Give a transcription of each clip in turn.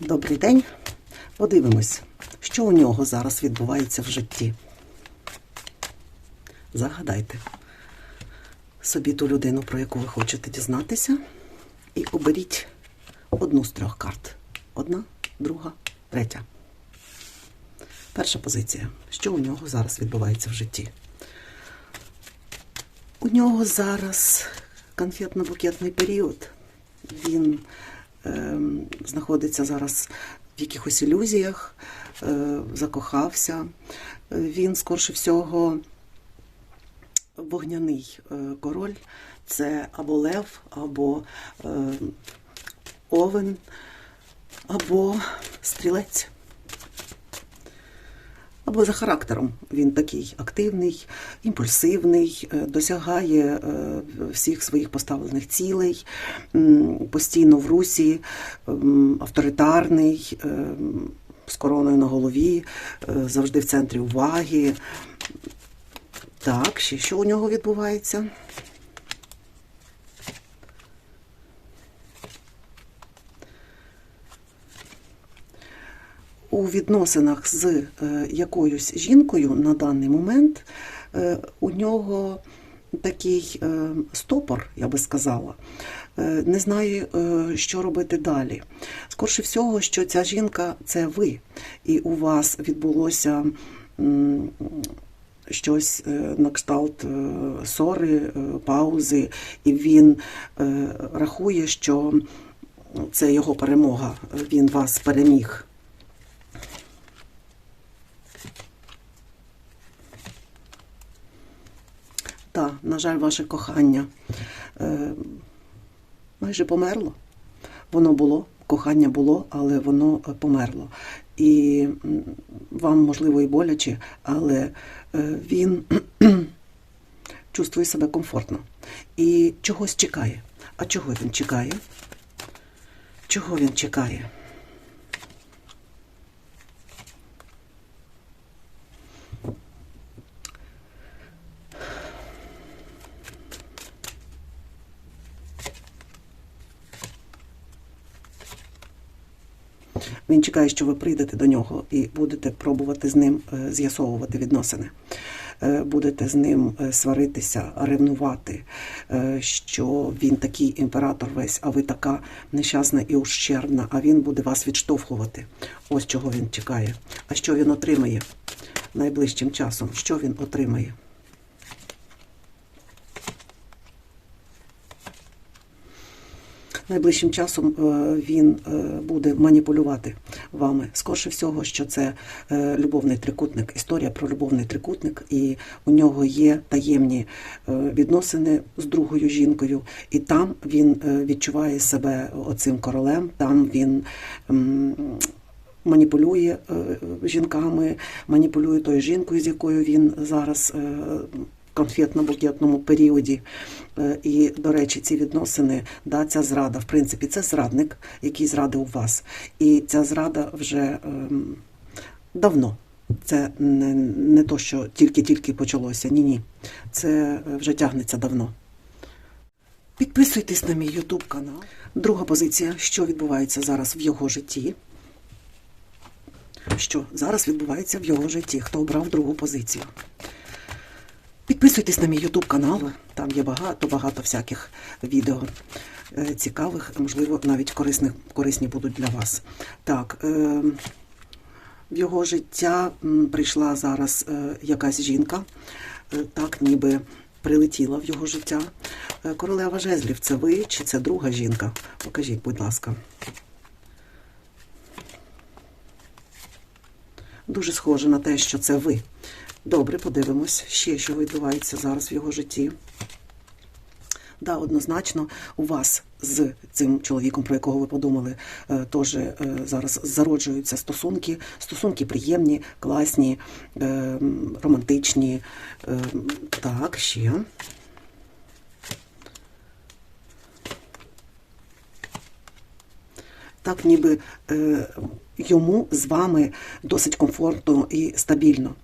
Добрий день. Подивимось, що у нього зараз відбувається в житті. Загадайте собі ту людину, про яку ви хочете дізнатися, і оберіть одну з трьох карт. Одна, друга, третя. Перша позиція. Що у нього зараз відбувається в житті? У нього зараз конфетно-букетний період. Він знаходиться зараз в якихось ілюзіях, е, закохався. Е, Він, скорше всього, вогняний е, король. Це або лев, або е, овен, або стрілець. Або за характером він такий активний, імпульсивний, е, досягає е, всіх своїх поставлених цілей, постійно в русі, авторитарний, е, з короною на голові, завжди в центрі уваги. Так, ще що у нього відбувається? Відносинах з е, якоюсь жінкою на даний момент е, у нього такий е, стопор, я би сказала, не знає, е, що робити далі. Скорше всього, що ця жінка це ви, і у вас відбулося. Щось на кшталт ссори, е, паузи, і він рахує, що це його перемога, він вас переміг. Так, на жаль, ваше кохання е, майже померло. Воно було, кохання було, але воно е, померло. І вам, можливо, і боляче, але е, він чувствує себе комфортно і чогось чекає. А чого він чекає? Чого він чекає? Він чекає, що ви прийдете до нього і будете пробувати з ним е, з'ясовувати відносини. Е, Будете з ним е, сваритися, ревнувати, що він такий імператор весь, а ви така нещасна і ущербна, а він буде вас відштовхувати. Ось чого він чекає. А що він отримає найближчим часом? Що він отримає? Найближчим часом е, він е, буде маніпулювати вами. Скорше всього, що це е, любовний трикутник, історія про любовний трикутник, і у нього є таємні відносини з другою жінкою, і там він відчуває себе оцим королем, там він. Маніпулює жінками, маніпулює тою жінкою, з якою він зараз конфетно-букетному періоді. Е, І, до речі, ці відносини, да, ця зрада, в принципі, це зрадник, який зрадив вас. І ця зрада вже ем, давно. Це не, не то, що тільки-тільки почалося. Ні, ні. Це е, вже тягнеться давно. Підписуйтесь на мій YouTube канал. Друга позиція, що відбувається зараз в його житті. Що зараз відбувається в його житті? Хто обрав другу позицію? Підписуйтесь на мій YouTube канал, там є багато-багато всяких відео е, цікавих, можливо, навіть корисних, корисні будуть для вас. Так, е, в його життя прийшла зараз е, якась жінка, так ніби прилетіла в його життя. Королева жезлів, це ви чи це друга жінка? Покажіть, будь ласка. Дуже схоже на те, що це ви. Добре, подивимось ще, що відбувається зараз в його житті. Да, однозначно, у вас з цим чоловіком, про якого ви подумали, е, теж е, зараз зароджуються стосунки. Стосунки приємні, класні, е, романтичні. Так, ще. так ніби йому з вами досить комфортно і стабільно.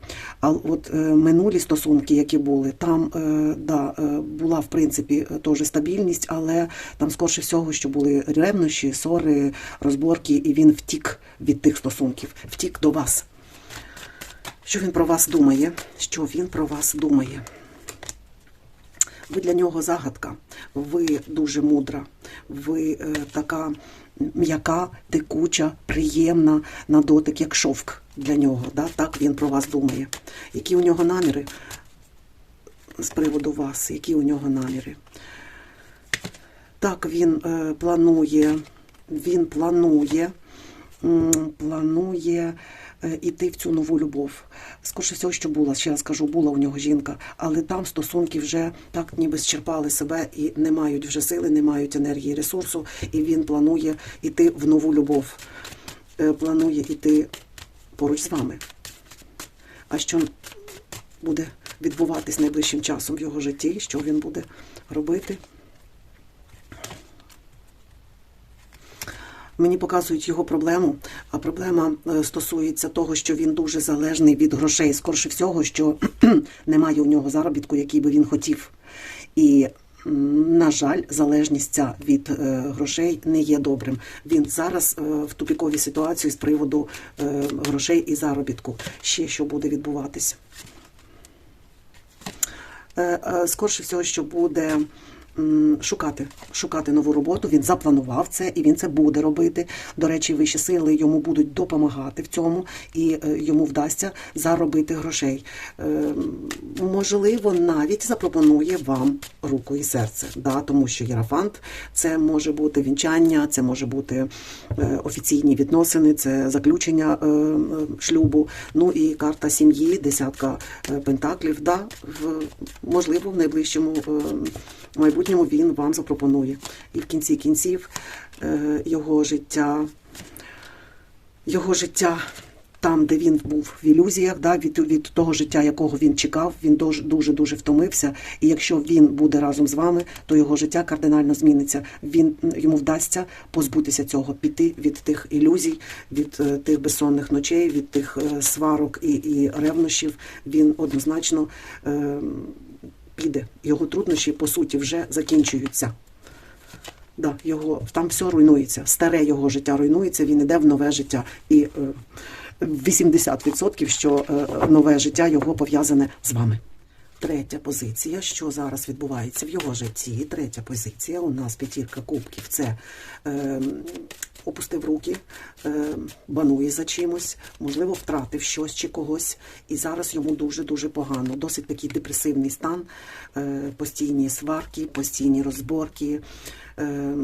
А от е, минулі стосунки, які були, там е, да, е, була в принципі теж стабільність, але там скорше всього, що були ревнощі, ссори, розборки, і він втік від тих стосунків, втік до вас. Що він про вас думає? Що він про вас думає? Ви для нього загадка, ви дуже мудра, ви е, така м'яка, текуча, приємна на дотик, як шовк для нього. Да? Так він про вас думає. Які у нього наміри з приводу вас? Які у нього наміри? Так, він е, планує, він планує, планує іти в цю нову любов. Скорше всього, що була, ще раз кажу, була у нього жінка, але там стосунки вже так ніби зчерпали себе і не мають вже сили, не мають енергії, ресурсу, і він планує іти в нову любов. Е, Планує іти поруч з вами. А що буде відбуватись найближчим часом в його житті? Що він буде робити? Мені показують його проблему, а проблема е, стосується того, що він дуже залежний від грошей. Скорше всього, що немає у нього заробітку, який би він хотів. І, на жаль, залежність ця від е, грошей не є добрим. Він зараз е, в тупіковій ситуації з приводу грошей і заробітку. Ще що буде відбуватися. Скорше всього, що буде шукати, шукати нову роботу. Він запланував це і він це буде робити. До речі, вищі сили йому будуть допомагати в цьому, і е, йому вдасться заробити грошей. Е, Можливо, навіть запропонує вам руку і серце, да, тому що єрафант це може бути вінчання, це може бути е, офіційні відносини, це заключення шлюбу. Ну і карта сім'ї, десятка пентаклів. Да, можливо, в найближчому е, майбутньому він вам запропонує. І в кінці кінців е, його життя, його життя. Там, де він був в ілюзіях, да, від, від того життя, якого він чекав, він дуже дуже втомився. І якщо він буде разом з вами, то його життя кардинально зміниться. Він йому вдасться позбутися цього, піти від тих ілюзій, від е, тих безсонних ночей, від тих е, сварок і, і ревнощів. Він однозначно е, піде. Його труднощі по суті вже закінчуються. Да, його там все руйнується. Старе його життя руйнується. Він іде в нове життя і. Е, 80%, що е, нове життя його пов'язане з вами. Третя позиція, що зараз відбувається в його житті. Третя позиція у нас п'ятірка кубків. Це е, опустив руки, е, банує за чимось, можливо, втратив щось чи когось, і зараз йому дуже дуже погано. Досить такий депресивний стан, е, постійні сварки, постійні розборки. Е,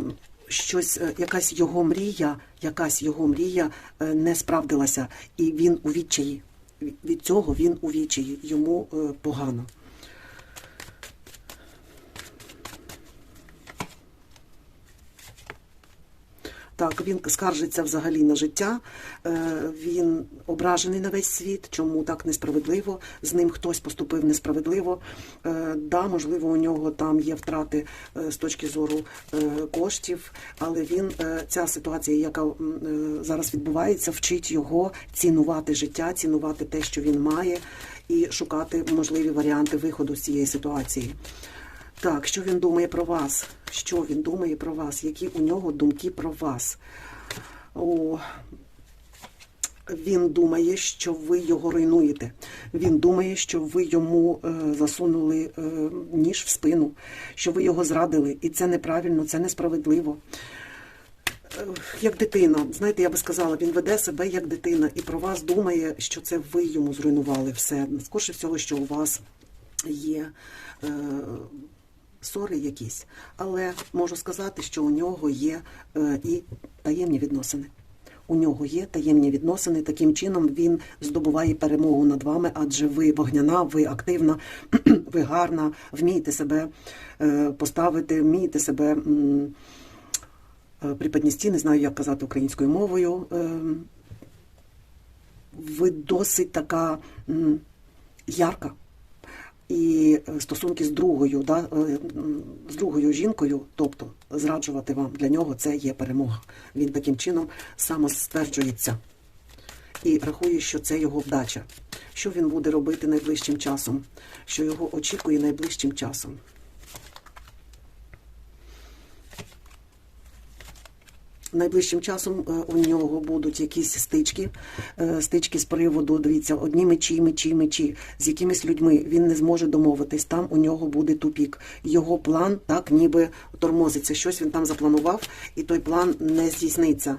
щось, якась його мрія, якась його мрія е, не справдилася, і він у відчаї. Від цього він у відчаї, йому е, погано. Так, він скаржиться взагалі на життя, е, він ображений на весь світ, чому так несправедливо, з ним хтось поступив несправедливо. Е, Да, можливо, у нього там є втрати е, з точки зору коштів, але він, ця ситуація, яка зараз відбувається, вчить його цінувати життя, цінувати те, що він має, і шукати можливі варіанти виходу з цієї ситуації. Так, що він думає про вас? Що він думає про вас? Які у нього думки про вас? О, він думає, що ви його руйнуєте. Він думає, що ви йому е, засунули е, ніж в спину, що ви його зрадили. І це неправильно, це несправедливо. Е, Як дитина, знаєте, я би сказала, він веде себе як дитина і про вас думає, що це ви йому зруйнували все. Скорше всього, що у вас є. Е, ссори якісь, але можу сказати, що у нього є е, і таємні відносини. У нього є таємні відносини. Таким чином він здобуває перемогу над вами, адже ви вогняна, ви активна, ви гарна, вмієте себе е, поставити, вмієте себе е, приподнести, не знаю, як казати українською мовою. Ви досить така ярка. І е, стосунки з другою, да, е, з другою жінкою, тобто зраджувати вам для нього це є перемога. Він таким чином самостверджується і рахує, що це його вдача. Що він буде робити найближчим часом, що його очікує найближчим часом. Найближчим часом е, у нього будуть якісь стички, е, стички з приводу, дивіться, одні мечі, мечі, мечі, з якимись людьми він не зможе домовитись. Там у нього буде тупік. Його план так ніби тормозиться. Щось він там запланував, і той план не здійсниться.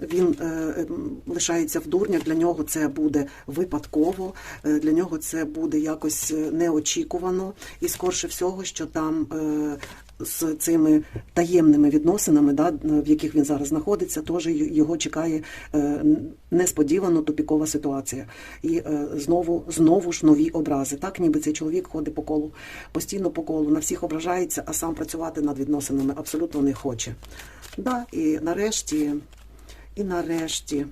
Він е, лишається в дурнях, для нього це буде випадково, е, для нього це буде якось неочікувано, і скорше всього, що там е, з цими таємними відносинами, да, в яких він зараз знаходиться, теж його чекає е, несподівано тупікова ситуація. І е, знову, знову ж нові образи. Так, ніби цей чоловік ходить по колу, постійно по колу, на всіх ображається, а сам працювати над відносинами абсолютно не хоче. Да, і нарешті. І нарешті.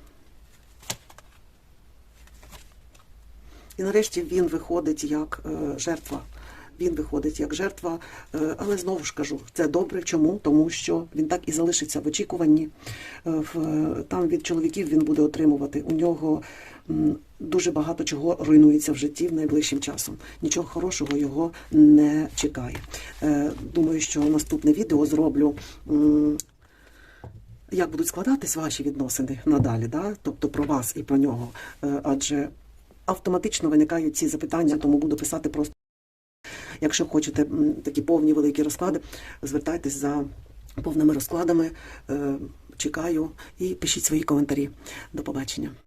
І нарешті він виходить як е, жертва. Він виходить як жертва, е, але знову ж кажу, це добре. Чому? Тому що він так і залишиться в очікуванні. Е, Там від чоловіків він буде отримувати. У нього дуже багато чого руйнується в житті в найближчим часом. Нічого хорошого його не чекає. Е, Думаю, що наступне відео зроблю. як будуть складатись ваші відносини надалі, да? тобто про вас і про нього. Е, Адже автоматично виникають ці запитання, тому буду писати просто. Якщо хочете такі повні великі розклади, звертайтесь за повними розкладами. Е, Чекаю і пишіть свої коментарі. До побачення.